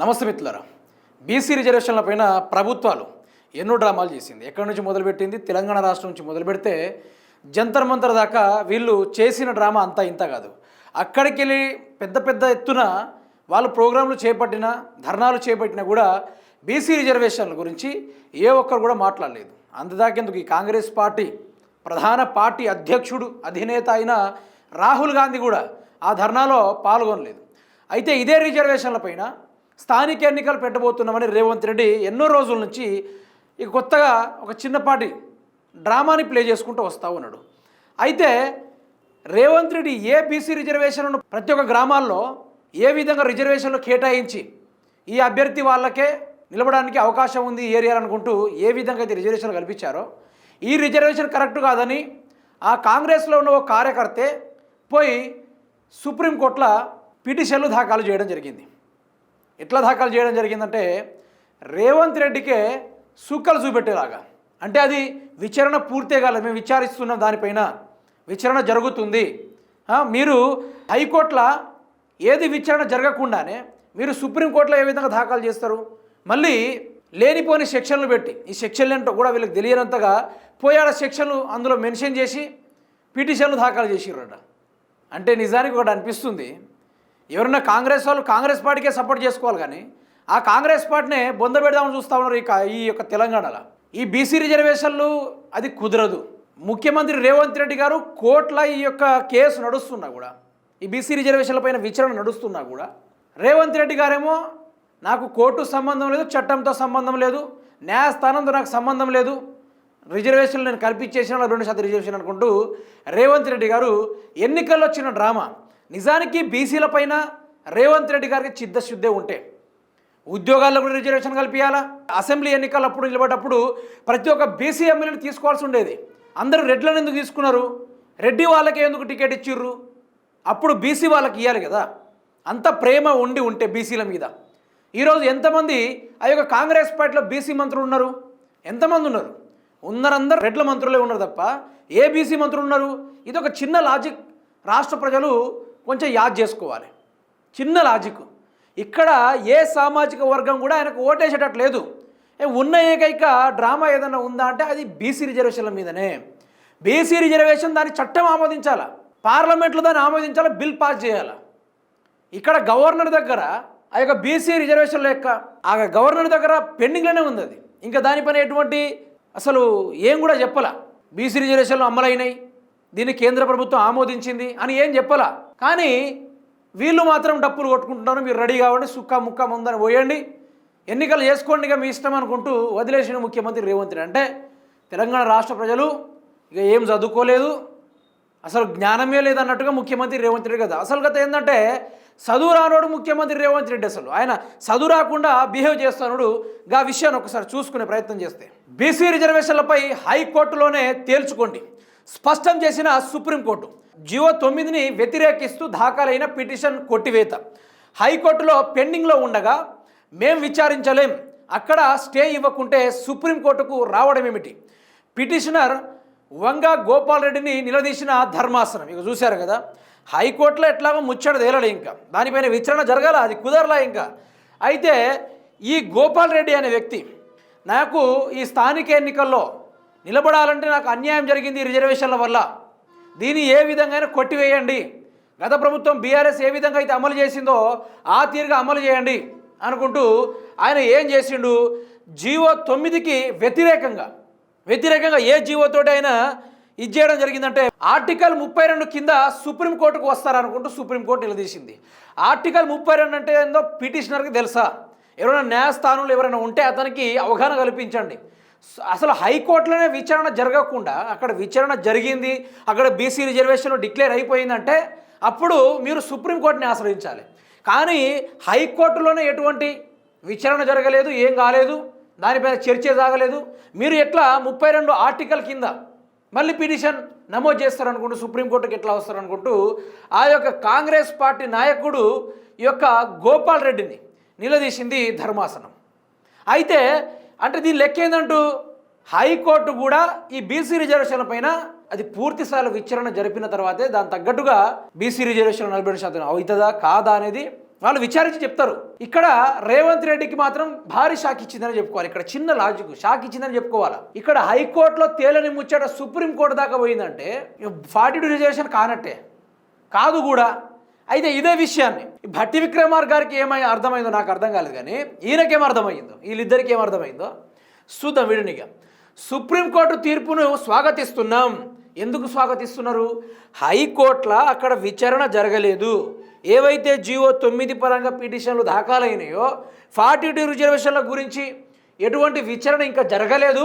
నమస్తే మిత్రులారా. బీసీ రిజర్వేషన్ల పైన ప్రభుత్వాలు ఎన్నో డ్రామాలు చేసింది. ఎక్కడి నుంచి మొదలుపెట్టింది? తెలంగాణ రాష్ట్రం నుంచి మొదలు పెడితే జంతర్ మంతర్ దాకా వీళ్ళు చేసిన డ్రామా అంతా ఇంత కాదు. అక్కడికి వెళ్ళి పెద్ద పెద్ద ఎత్తున వాళ్ళు ప్రోగ్రాంలు చేపట్టిన ధర్నాలు చేపట్టినా కూడా బీసీ రిజర్వేషన్ల గురించి ఏ ఒక్కరు కూడా మాట్లాడలేదు. అందుదాకెందుకు ఈ కాంగ్రెస్ పార్టీ ప్రధాన పార్టీ అధ్యక్షుడు అధినేత అయిన రాహుల్ గాంధీ కూడా ఆ ధర్నాలో పాల్గొనలేదు. అయితే ఇదే రిజర్వేషన్ల పైన స్థానిక ఎన్నికలు పెట్టబోతున్నామని రేవంత్ రెడ్డి ఎన్నో రోజుల నుంచి ఇక కొత్తగా ఒక చిన్నపాటి డ్రామాని ప్లే చేసుకుంటూ వస్తూ ఉన్నాడు. అయితే రేవంత్ రెడ్డి ఏ బీసీ రిజర్వేషన్లను ప్రతి ఒక్క గ్రామాల్లో ఏ విధంగా రిజర్వేషన్లు కేటాయించి ఈ అభ్యర్థి వాళ్ళకే నిలవడానికి అవకాశం ఉంది ఈ అనుకుంటూ ఏ విధంగా అయితే రిజర్వేషన్లు కల్పించారో ఈ రిజర్వేషన్ కరెక్ట్ కాదని ఆ కాంగ్రెస్లో ఉన్న ఒక కార్యకర్తే పోయి సుప్రీంకోర్టులో పిటిషన్లు దాఖలు చేయడం జరిగింది. ఎట్లా దాఖలు చేయడం జరిగిందంటే రేవంత్ రెడ్డికే సుక్కలు చూపెట్టేలాగా. అంటే అది విచారణ పూర్తే కాలేదు. మేము విచారిస్తున్నాం దానిపైన. విచారణ జరుగుతుంది. మీరు హైకోర్టులో ఏది విచారణ జరగకుండానే మీరు సుప్రీంకోర్టులో ఏ విధంగా దాఖలు చేస్తారు? మళ్ళీ లేనిపోని సెక్షన్లు పెట్టి ఈ సెక్షన్లు ఏంటో కూడా వీళ్ళకి తెలియనంతగా పోయాడ సెక్షన్లు అందులో మెన్షన్ చేసి పిటిషన్లు దాఖలు చేసిర్రట. అంటే నిజానికి ఒకటి అనిపిస్తుంది ఎవరన్నా కాంగ్రెస్ వాళ్ళు కాంగ్రెస్ పార్టీకే సపోర్ట్ చేసుకోవాలి కానీ ఆ కాంగ్రెస్ పార్టీనే బొంద పెడదామని చూస్తూ ఉన్నారు ఈ ఈ యొక్క తెలంగాణలో. ఈ బీసీ రిజర్వేషన్లు అది కుదరదు. ముఖ్యమంత్రి రేవంత్ రెడ్డి గారు కోట్ల ఈ యొక్క కేసు నడుస్తున్నా కూడా ఈ బీసీ రిజర్వేషన్ల పైన విచారణ నడుస్తున్నా కూడా రేవంత్ రెడ్డి గారేమో నాకు కోర్టు సంబంధం లేదు చట్టంతో సంబంధం లేదు న్యాయస్థానంతో నాకు సంబంధం లేదు రిజర్వేషన్లు నేను కల్పించేసిన రెండు శాతం రిజర్వేషన్ అనుకుంటూ రేవంత్ రెడ్డి గారు ఎన్నికల్లో వచ్చిన డ్రామా నిజానికి బీసీల పైన రేవంత్ రెడ్డి గారికి చిత్తశుద్ధే ఉంటే ఉద్యోగాల్లో కూడా రిజర్వేషన్ కల్పించాలా అసెంబ్లీ ఎన్నికలప్పుడు నిలబడేటప్పుడు ప్రతి ఒక్క బీసీ ఎమ్మెల్యేని తీసుకోవాల్సి ఉండేది. అందరూ రెడ్లను ఎందుకు తీసుకున్నారు? రెడ్డి వాళ్ళకే ఎందుకు టికెట్ ఇచ్చిర్రు? అప్పుడు బీసీ వాళ్ళకి ఇవ్వాలి కదా. అంత ప్రేమ ఉండి ఉంటే బీసీల మీద. ఈరోజు ఎంతమంది ఆ యొక్క కాంగ్రెస్ పార్టీలో బీసీ మంత్రులు ఉన్నారు? ఎంతమంది ఉన్నారు? ఉన్నారందరూ రెడ్ల మంత్రులే ఉన్నారు తప్ప ఏ బీసీ మంత్రులు ఉన్నారు? ఇది ఒక చిన్న లాజిక్. రాష్ట్ర ప్రజలు కొంచెం యాద్ చేసుకోవాలి. చిన్న లాజిక్ ఇక్కడ ఏ సామాజిక వర్గం కూడా ఆయనకు ఓటేసేటట్టు లేదు ఉన్న ఏకైక డ్రామా ఏదైనా ఉందా అంటే అది బీసీ రిజర్వేషన్ల మీదనే. బీసీ రిజర్వేషన్ దాని చట్టం ఆమోదించాలా? పార్లమెంట్లో దాన్ని ఆమోదించాలా? బిల్ పాస్ చేయాలా? ఇక్కడ గవర్నర్ దగ్గర ఆ యొక్క బీసీ రిజర్వేషన్ల యొక్క ఆ గవర్నర్ దగ్గర పెండింగ్లోనే ఉంది అది. ఇంకా దానిపైన ఎటువంటి అసలు ఏం కూడా చెప్పాలా? బీసీ రిజర్వేషన్లు అమలైనాయి. దీన్ని కేంద్ర ప్రభుత్వం ఆమోదించింది అని ఏం చెప్పాలా? కానీ వీళ్ళు మాత్రం డప్పులు కొట్టుకుంటున్నారు. మీరు రెడీ కావండి సుక్క ముక్క ముందని పోయండి. ఎన్నికలు చేసుకోండి ఇక మీ ఇష్టం అనుకుంటూ వదిలేసిన ముఖ్యమంత్రి రేవంత్ రెడ్డి. అంటే తెలంగాణ రాష్ట్ర ప్రజలు ఇక ఏం చదువుకోలేదు. అసలు జ్ఞానమే లేదన్నట్టుగా ముఖ్యమంత్రి రేవంత్ రెడ్డి కదా. అసలు గత ఏంటంటే చదువు రానోడు ముఖ్యమంత్రి రేవంత్ రెడ్డి అసలు. ఆయన చదువు రాకుండా బిహేవ్ చేస్తున్నాడు గా విషయాన్ని ఒకసారి చూసుకునే ప్రయత్నం చేస్తే. బీసీ రిజర్వేషన్లపై హైకోర్టులోనే తేల్చుకోండి. స్పష్టం చేసిన సుప్రీంకోర్టు. జియో తొమ్మిదిని వ్యతిరేకిస్తూ దాఖలైన పిటిషన్ కొట్టివేత. హైకోర్టులో పెండింగ్లో ఉండగా మేం విచారించలేం. అక్కడ స్టే ఇవ్వకుంటే సుప్రీంకోర్టుకు రావడం ఏమిటి పిటిషనర్ వంగ గోపాల్ రెడ్డిని నిలదీసిన ధర్మాసనం. ఇక చూశారు కదా? హైకోర్టులో ఎట్లాగో ముచ్చట తేలలే ఇంకా. దానిపైన విచారణ జరగాల అది కుదరలా ఇంకా. అయితే ఈ గోపాల్ రెడ్డి అనే వ్యక్తి నాకు ఈ స్థానిక ఎన్నికల్లో నిలబడాలంటే నాకు అన్యాయం జరిగింది రిజర్వేషన్ల వల్ల. దీన్ని ఏ విధంగా కొట్టివేయండి. గత ప్రభుత్వం బీఆర్ఎస్ ఏ విధంగా అయితే అమలు చేసిందో ఆ తీరుగా అమలు చేయండి అనుకుంటూ ఆయన ఏం చేసిండు? జీవో తొమ్మిదికి వ్యతిరేకంగా వ్యతిరేకంగా ఏ జీవోతోటి అయినా ఇది చేయడం జరిగిందంటే ఆర్టికల్ ముప్పై రెండు కింద సుప్రీంకోర్టుకు వస్తారనుకుంటూ సుప్రీంకోర్టు నిలదీసింది. ఆర్టికల్ ముప్పై రెండు అంటే ఏందో పిటిషనర్కి తెలుసా? ఎవరైనా న్యాయస్థానంలో ఎవరైనా ఉంటే అతనికి అవగాహన కల్పించండి. అసలు హైకోర్టులోనే విచారణ జరగకుండా అక్కడ విచారణ జరిగింది అక్కడ బీసీ రిజర్వేషన్ డిక్లేర్ అయిపోయిందంటే అప్పుడు మీరు సుప్రీంకోర్టుని ఆశ్రయించాలి. కానీ హైకోర్టులోనే ఎటువంటి విచారణ జరగలేదు ఏం కాలేదు దానిపైన చర్చ సాగలేదు. మీరు ఎట్లా ముప్పై రెండు ఆర్టికల్ కింద మళ్ళీ పిటిషన్ నమోదు చేస్తారనుకుంటూ సుప్రీంకోర్టుకి ఎట్లా వస్తారనుకుంటూ ఆ యొక్క కాంగ్రెస్ పార్టీ నాయకుడు ఈ యొక్క గోపాల్ రెడ్డిని నిలదీసింది ధర్మాసనం. అయితే అంటే దీని లెక్క ఏంటంటూ హైకోర్టు కూడా ఈ బీసీ రిజర్వేషన్ల పైన అది పూర్తి స్థాయిలో విచారణ జరిపిన తర్వాతే దాని తగ్గట్టుగా బీసీ రిజర్వేషన్ నలభై రెండు శాతం అవుతుందా? కాదా అనేది వాళ్ళు విచారించి చెప్తారు. ఇక్కడ రేవంత్ రెడ్డికి మాత్రం భారీ షాక్ ఇచ్చిందని చెప్పుకోవాలి. ఇక్కడ చిన్న లాజిక్ షాక్ ఇచ్చిందని చెప్పుకోవాలా? ఇక్కడ హైకోర్టులో తేలని ముచ్చట సుప్రీంకోర్టు దాకా పోయిందంటే ఫార్టీ టూ రిజర్వేషన్ కానట్టే. కాదు కూడా. అయితే ఇదే విషయాన్ని. భట్టి విక్రమార్ గారికి ఏమై అర్థమైందో నాకు అర్థం కాలేదు కానీ ఈయనకేం అర్థమైందో వీళ్ళిద్దరికి ఏం అర్థమైందో చూద్దాం విడినిగా సుప్రీంకోర్టు తీర్పును స్వాగతిస్తున్నాం. ఎందుకు స్వాగతిస్తున్నారు? హైకోర్టుల అక్కడ విచారణ జరగలేదు. ఏవైతే జియో తొమ్మిది పరంగా పిటిషన్లు దాఖలైనాయో ఫార్టీ టూ రిజర్వేషన్ల గురించి ఎటువంటి విచారణ ఇంకా జరగలేదు.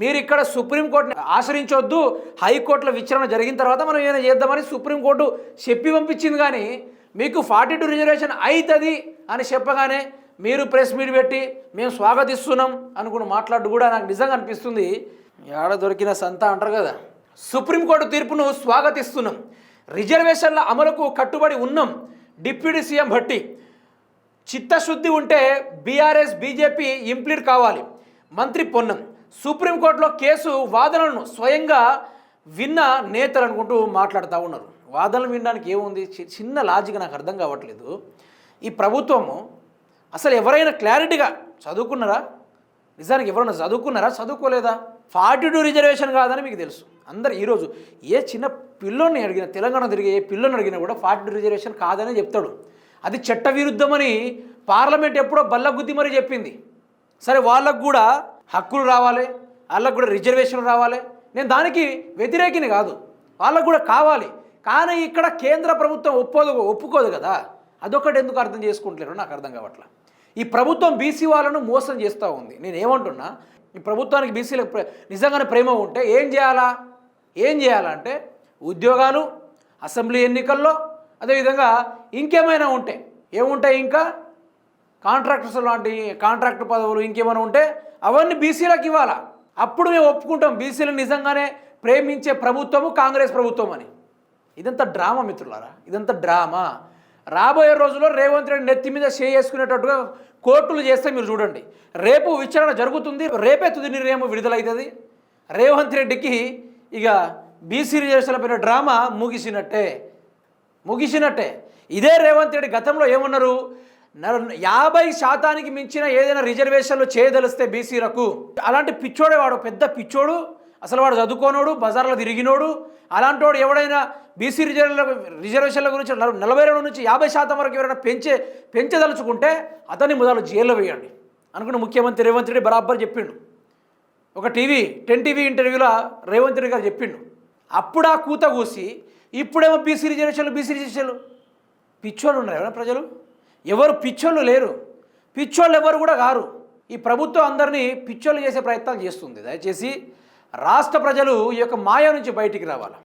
మీరు ఇక్కడ సుప్రీంకోర్టుని ఆశ్రయించవద్దు హైకోర్టులో విచారణ జరిగిన తర్వాత మనం ఏమైనా చేద్దామని సుప్రీంకోర్టు చెప్పి పంపించింది కానీ మీకు ఫార్టీ టూ రిజర్వేషన్ అవుతుంది అని చెప్పగానే మీరు ప్రెస్ మీట్ పెట్టి మేము స్వాగతిస్తున్నాం అనుకుని మాట్లాడు కూడా నాకు నిజంగా అనిపిస్తుంది. ఏడ దొరికిన సంత అంటారు కదా. సుప్రీంకోర్టు తీర్పును స్వాగతిస్తున్నాం. రిజర్వేషన్ల అమలుకు కట్టుబడి ఉన్నాం. డిప్యూటీ సీఎం భట్టి చిత్తశుద్ధి ఉంటే బీఆర్ఎస్ బీజేపీ ఇంప్లీడ్ కావాలి. మంత్రి పొన్నం. సుప్రీంకోర్టులో కేసు వాదనలను స్వయంగా విన్న నేతలు అనుకుంటూ మాట్లాడుతూ ఉన్నారు. వాదనలు వినడానికి ఏముంది? చి- చిన్న లాజిక్ నాకు అర్థం కావట్లేదు. ఈ ప్రభుత్వము అసలు ఎవరైనా క్లారిటీగా చదువుకున్నారా? నిజానికి ఎవరైనా చదువుకున్నారా? చదువుకోలేదా? ఫార్టీ టూ రిజర్వేషన్ కాదని మీకు తెలుసు. అందరు ఈరోజు ఏ చిన్న పిల్లోని అడిగిన తెలంగాణ తిరిగి ఏ పిల్లని అడిగినా కూడా ఫార్టీ టూ రిజర్వేషన్ కాదని చెప్తాడు. అది చట్టవిరుద్ధమని పార్లమెంట్ ఎప్పుడో బల్లగుద్ది మరీ చెప్పింది. సరే వాళ్ళకు కూడా హక్కులు రావాలి వాళ్ళకు కూడా రిజర్వేషన్ రావాలి. నేను దానికి వ్యతిరేకిని కాదు వాళ్ళకు కూడా కావాలి. కానీ ఇక్కడ కేంద్ర ప్రభుత్వం ఒప్పుకోదు ఒప్పుకోదు కదా. అదొకటి ఎందుకు అర్థం చేసుకుంటలేరు నాకు అర్థం కావట్లా. ఈ ప్రభుత్వం బీసీ వాళ్ళను మోసం చేస్తూ ఉంది. నేను ఏమంటున్నా ఈ ప్రభుత్వానికి బీసీలకు నిజంగానే ప్రేమ ఉంటే ఏం చేయాలా? ఏం చేయాలంటే ఉద్యోగాలు అసెంబ్లీ ఎన్నికల్లో అదేవిధంగా ఇంకేమైనా ఉంటే ఏముంటాయి ఇంకా? కాంట్రాక్టర్స్ లాంటి కాంట్రాక్టర్ పదవులు ఇంకేమైనా ఉంటే అవన్నీ బీసీలకు ఇవ్వాలా? అప్పుడు మేము ఒప్పుకుంటాం. బీసీలు నిజంగానే ప్రేమించే ప్రభుత్వము కాంగ్రెస్ ప్రభుత్వం అని ఇదంతా డ్రామా మిత్రులారా. ఇదంతా డ్రామా. రాబోయే రోజుల్లో రేవంత్ రెడ్డి నెత్తి మీద చేసుకునేటట్టుగా కోర్టులు చేస్తే మీరు చూడండి. రేపు విచారణ జరుగుతుంది. రేపే తుది నిర్ణయం విడుదలవుతుంది రేవంత్ రెడ్డికి ఇక బీసీ రిజర్వేషన్లపైన డ్రామా ముగిసినట్టే. ముగిసినట్టే. ఇదే రేవంత్ రెడ్డి గతంలో ఏమన్నారు? యాభై శాతానికి మించిన ఏదైనా రిజర్వేషన్లు చేయదలిస్తే బీసీలకు. అలాంటి పిచ్చోడే వాడు పెద్ద పిచ్చోడు. అసలు వాడు చదువుకోనోడు బజార్లో తిరిగినోడు. అలాంటి వాడు ఎవడైనా బీసీ రిజర్వేషన్ల రిజర్వేషన్ల గురించి నలభై రెండు నుంచి యాభై శాతం వరకు ఎవరైనా పెంచే పెంచదలుచుకుంటే అతన్ని మొదలు జైల్లో వేయండి. అనుకున్న ముఖ్యమంత్రి రేవంత్ రెడ్డి బరాబర్ చెప్పిండు. ఒక టీవీ టెన్ టీవీ ఇంటర్వ్యూలో రేవంత్ రెడ్డి గారు చెప్పిండు. అప్పుడు ఆ కూత కూసి ఇప్పుడేమో బీసీ రిజర్వేషన్లు బీసీ రిజర్వేషన్లు పిచ్చోళ్ళు ఉన్నారు ఎవరైనా ప్రజలు? ఎవరు పిచ్చోళ్ళు లేరు. పిచ్చోళ్ళు ఎవరు కూడా కారు. ఈ ప్రభుత్వం అందరినీ పిచ్చోళ్ళు చేసే ప్రయత్నాలు చేస్తుంది. దయచేసి రాష్ట్ర ప్రజలు ఈ యొక్క మాయ నుంచి బయటికి రావాలి.